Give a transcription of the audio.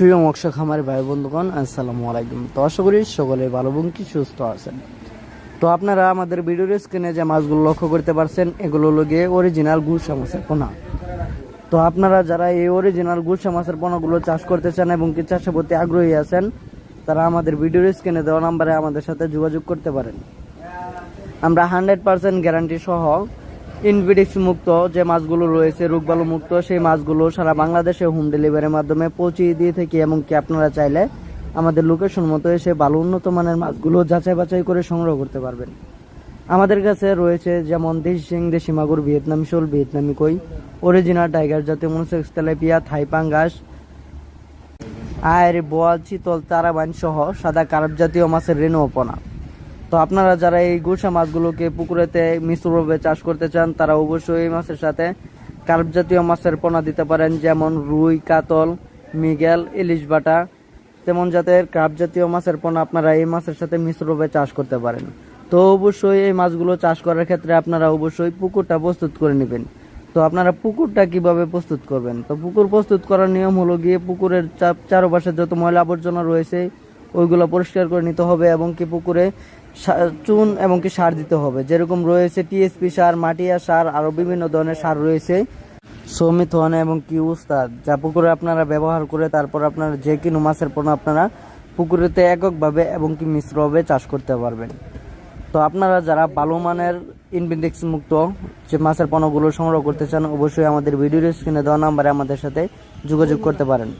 প্রিয় মৎস্য খামার ভাই বন্ধুগণ, আসসালামু আলাইকুম। তো আশা করি সকলে ভালো এবং কি সুস্থ আছেন। তো আপনারা আমাদের ভিডিওর স্ক্রিনে যে মাছগুলো লক্ষ্য করতে পারছেন, এগুলো হলো গিয়ে অরিজিনাল গুলশা মাছের পোনা। তো আপনারা যারা এই অরিজিনাল গুলশা মাছের পোনাগুলো চাষ করতে চান এবং কি চাষের প্রতি আগ্রহী আছেন, তারা আমাদের ভিডিওর স্ক্রিনে দেওয়া নাম্বারে আমাদের সাথে যোগাযোগ করতে পারেন। আমরা হান্ড্রেড পার্সেন্ট গ্যারান্টি সহ ইনভিডিক্স মুক্ত যে মাছগুলো রয়েছে রোগবালু মুক্ত, সেই মাছগুলো সারা বাংলাদেশে হোম ডেলিভারির মাধ্যমে পৌঁছিয়ে দিয়ে থাকি এবং কি আপনারা চাইলে আমাদের লোকেশন মতো এসে ভালো উন্নত মানের মাছগুলো যাচাই বাছাই করে সংগ্রহ করতে পারবেন। আমাদের কাছে রয়েছে যেমন দেশি সিং দেশি মাগুর, ভিয়েতনামি শোল, ভিয়েতনামি কই অরিজিনাল টাইগার জাতীয় মনোসেক্স তেলাপিয়া, থাই পাঙ্গাস আয়ের বোয়াল, চিতল তারাবাইন সহ সাদা কার্প জাতীয় মাছের রেণুপনা তো আপনারা যারা এই গুলশা মাছগুলোকে পুকুরেতে মিশ্রভাবে চাষ করতে চান, তারা অবশ্যই এই মাছের সাথে কার্প জাতীয় মাছের পোনা দিতে পারেন, যেমন রুই, কাতল, মিগেল, ইলিশ বাটা, তেমন জাতের কার্প জাতীয় মাছের পোনা আপনারা এই মাছের সাথে মিশ্রভাবে চাষ করতে পারেন। তো অবশ্যই এই মাছগুলো চাষ করার ক্ষেত্রে আপনারা অবশ্যই পুকুরটা প্রস্তুত করে নেবেন। তো আপনারা পুকুরটা কীভাবে প্রস্তুত করবেন? তো পুকুর প্রস্তুত করার নিয়ম হলো গিয়ে পুকুরের চারপাশে যত ময়লা আবর্জনা রয়েছে, ওইগুলো পরিষ্কার করে নিতে হবে এবং কি পুকুরে চুন এবং কি সার দিতে হবে। যেরকম রয়েছে টিএসপি সার, মাটিয়া সার আরও বিভিন্ন ধরনের সার রয়েছে। সমিথন এবং কি উস্তাদ, যা পুকুরে আপনারা ব্যবহার করে তারপর আপনারা যে কিনো মাছের পণ্য আপনারা পুকুরেতে এককভাবে এবং কি মিশ্রভাবে চাষ করতে পারবেন। তো আপনারা যারা ভালো মানের ইনভিন্ডেক্স মুক্ত যে মাছের পণ্যগুলো সংগ্রহ করতে চান, অবশ্যই আমাদের ভিডিওর স্ক্রিনে দেওয়া নাম্বারে আমাদের সাথে যোগাযোগ করতে পারেন।